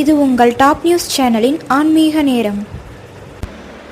இது உங்கள் top news சேனலின் ஆன்மீக நேரம்.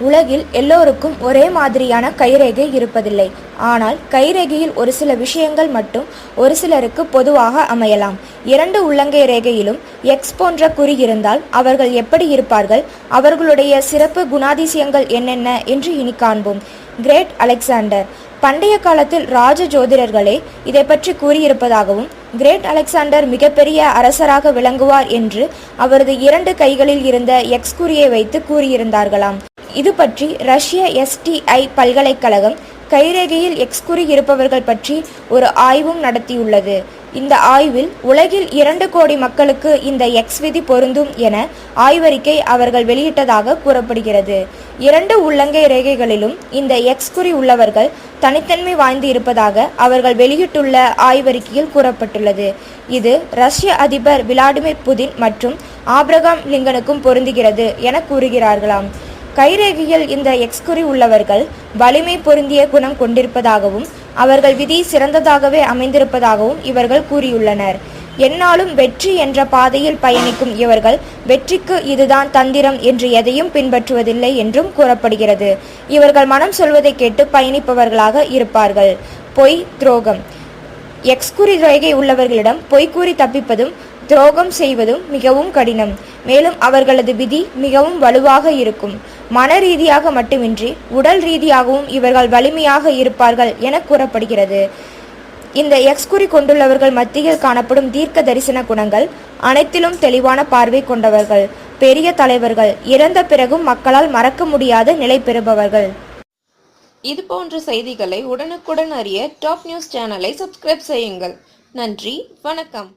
உலகில் எல்லோருக்கும் ஒரே மாதிரியான கைரேகை இருப்பதில்லை. ஆனால் கைரேகையில் ஒரு சில விஷயங்கள் மட்டும் ஒரு சிலருக்கு பொதுவாக அமையலாம். இரண்டு உள்ளங்கை ரேகையிலும் எக்ஸ் போன்ற குறி இருந்தால் அவர்கள் எப்படி இருப்பார்கள்? அவர்களுடைய சிறப்பு குணாதிசயங்கள் என்னென்ன? என்று இனி காண்போம். Great Alexander. பண்டைய காலத்தில் ராஜ ஜோதிடர்களே இதை பற்றி கூறியிருப்பதாகவும் கிரேட் அலெக்சாண்டர் மிகப்பெரிய அரசராக விளங்குவார் என்று அவரது இரண்டு கைகளில் இருந்த எக்ஸ் குறியை வைத்து கூறியிருந்தார்களாம். இது பற்றி ரஷ்ய எஸ்டிஐ பல்கலைக்கழகம் கைரேகையில் எக்ஸ்குறி இருப்பவர்கள் பற்றி ஒரு ஆய்வும் நடத்தியுள்ளது. இந்த ஆய்வில் உலகில் இரண்டு கோடி மக்களுக்கு இந்த எக்ஸ் விதி பொருந்தும் என ஆய்வறிக்கை அவர்கள் வெளியிட்டதாக கூறப்படுகிறது. இரண்டு உள்ளங்கை ரேகைகளிலும் இந்த எக்ஸ் குறி உள்ளவர்கள் தனித்தன்மை வாய்ந்து இருப்பதாக அவர்கள் வெளியிட்டுள்ள ஆய்வறிக்கையில் கூறப்பட்டுள்ளது. இது ரஷ்ய அதிபர் விளாடிமிர் புதின் மற்றும் ஆப்ரகாம் லிங்கனுக்கும் பொருந்துகிறது என கூறுகிறார்களாம். கைரேகையில் இந்த எக்ஸ்குறி உள்ளவர்கள் வலிமை பொருந்திய குணம் கொண்டிருப்பதாகவும் அவர்கள் விதி சிறந்ததாகவே அமைந்திருப்பதாகவும் இவர்கள் கூறியுள்ளனர். என்னாலும் வெற்றி என்ற பாதையில் பயணிக்கும் இவர்கள் வெற்றிக்கு இதுதான் தந்திரம் என்று எதையும் பின்பற்றுவதில்லை என்றும் கூறப்படுகிறது. இவர்கள் மனம் சொல்வதை கேட்டு பயணிப்பவர்களாக இருப்பார்கள். பொய் துரோகம். எக்ஸ்குறி ரேகை உள்ளவர்களிடம் பொய் கூறி தப்பிப்பதும் துரோகம் செய்வதும் மிகவும் கடினம். மேலும் அவர்களது விதி மிகவும் வலுவாக இருக்கும். மன ரீதியாக மட்டுமின்றி உடல் ரீதியாகவும் இவர்கள் வலிமையாக இருப்பார்கள் என கூறப்படுகிறது. இந்த எக்ஸ் குறி கொண்டுள்ளவர்கள் மத்தியில் காணப்படும் தீர்க்க தரிசன குணங்கள் அனைத்திலும் தெளிவான பார்வை கொண்டவர்கள். பெரிய தலைவர்கள் இறந்த பிறகும் மக்களால் மறக்க முடியாத நிலை பெறுபவர்கள். இது போன்ற செய்திகளை உடனுக்குடன் அறிய டாப் நியூஸ் சேனலை சப்ஸ்கிரைப் செய்யுங்கள். நன்றி வணக்கம்.